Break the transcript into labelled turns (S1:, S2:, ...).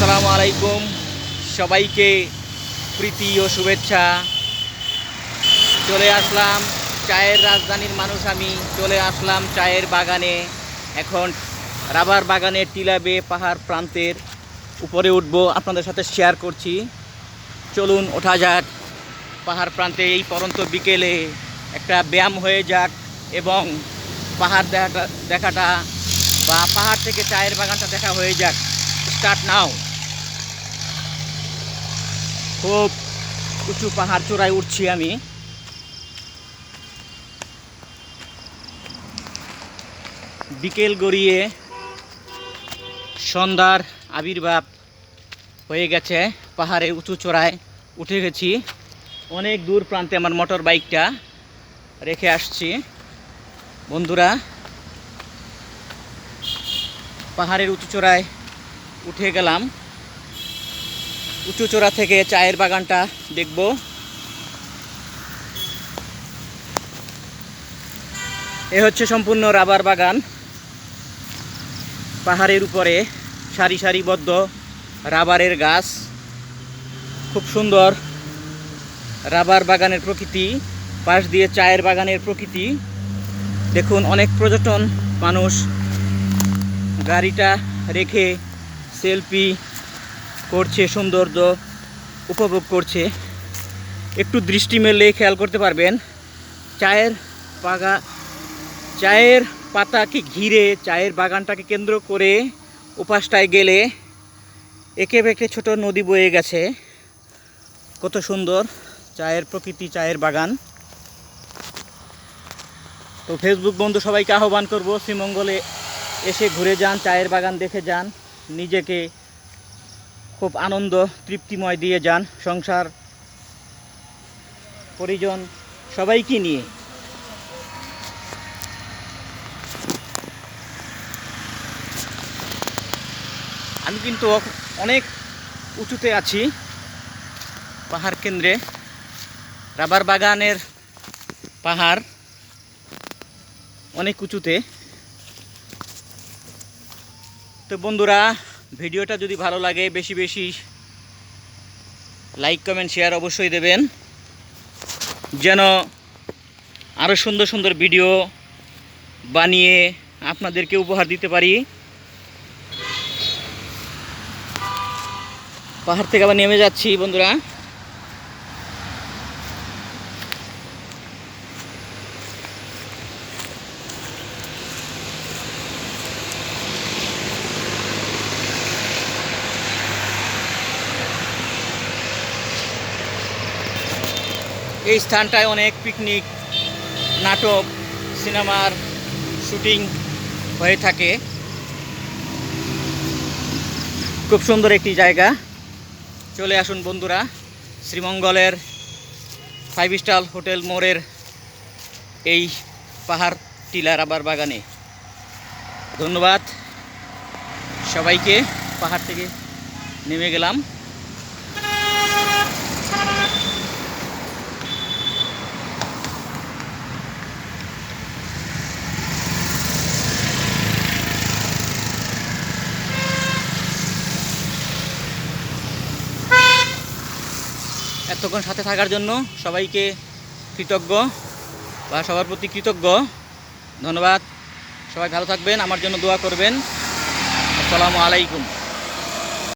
S1: আসসালামু আলাইকুম। সবাইকে প্রীতি ও শুভেচ্ছা। চলে আসলাম চায়ের রাজধানীর মানুষ আমি। চলে আসলাম চায়ের বাগানে। এখন রাবার বাগানের টিলাবে পাহাড় প্রান্তের উপরে উঠব, আপনাদের সাথে শেয়ার করছি। চলুন, ওঠা যাক। পাহাড় প্রান্তে এই পরন্ত বিকেলে একটা ব্যায়াম হয়ে যাক এবং পাহাড় দেখাটা দেখাটা বা পাহাড় থেকে চায়ের বাগানটা দেখা হয়ে যাক। স্টার্ট নাও খুব উঁচু পাহাড় চূড়ায় উঠছি আমি। বিকেল গড়িয়ে সন্ধ্যার আবির্ভাব হয়ে গেছে পাহাড়ের উঁচু চূড়ায় উঠে গেছি। অনেক দূর প্রান্তে আমার মোটর বাইকটা রেখে আসছি। বন্ধুরা, পাহাড়ের উঁচু চূড়ায় উঠে গেলাম। উঁচু চূড়া থেকে চায়ের বাগানটা দেখব। এ হচ্ছে সম্পূর্ণ রাবার বাগান। পাহাড়ের উপরে সারি সারিবদ্ধ রাবারের গাছ। খুব সুন্দর রাবার বাগানের প্রকৃতি, পাশ দিয়ে চায়ের বাগানের প্রকৃতি। দেখুন, অনেক পর্যটন মানুষ গাড়িটা রেখে সেলফি করছে, সৌন্দর্য উপভোগ করছে। একটু দৃষ্টি মেলে খেয়াল করতে পারবেন। চায়ের বাগা চায়ের পাতাকে ঘিরে, চায়ের বাগানটাকে কেন্দ্র করে উপাসটায় গেলে একে বেঁকে ছোট নদী বয়ে গেছে। কত সুন্দর চায়ের প্রকৃতি, চায়ের বাগান। তো ফেসবুক বন্ধু, সবাইকে আহ্বান করব, শ্রীমঙ্গলে এসে ঘুরে যান, চায়ের বাগান দেখে যান, নিজেকে খুব আনন্দ, তৃপ্তিময় দিয়ে যান সংসার, পরিজন, সবাইকে নিয়ে। আমি কিন্তু অনেক উঁচুতে আছি, পাহাড় কেন্দ্রে। রাবার বাগানের পাহাড় অনেক উঁচুতে। তো বন্ধুরা ভিডিওটা যদি ভালো লাগে, বেশি বেশি লাইক কমেন্ট শেয়ার অবশ্যই দেবেন। যেন আরও সুন্দর সুন্দর ভিডিও বানিয়ে আপনাদেরকে উপহার দিতে পারি। পাহাড় থেকে আবার নেমে যাচ্ছি, বন্ধুরা। এই স্থানটায় অনেক পিকনিক নাটক, সিনেমার শুটিং হয়ে থাকে। খুব সুন্দর একটি জায়গা। চলে আসুন বন্ধুরা, শ্রীমঙ্গলের ফাইভ স্টার হোটেল মোড়ের এই পাহাড় টিলা রাবার বাগানে। ধন্যবাদ সবাইকে, পাহাড় থেকে নেমে গেলাম। এতক্ষণ সাথে থাকার জন্য সবাইকে কৃতজ্ঞ বা সবার প্রতি কৃতজ্ঞ। ধন্যবাদ। সবাই ভালো থাকবেন, আমার জন্য দোয়া করবেন। আসসালামু আলাইকুম।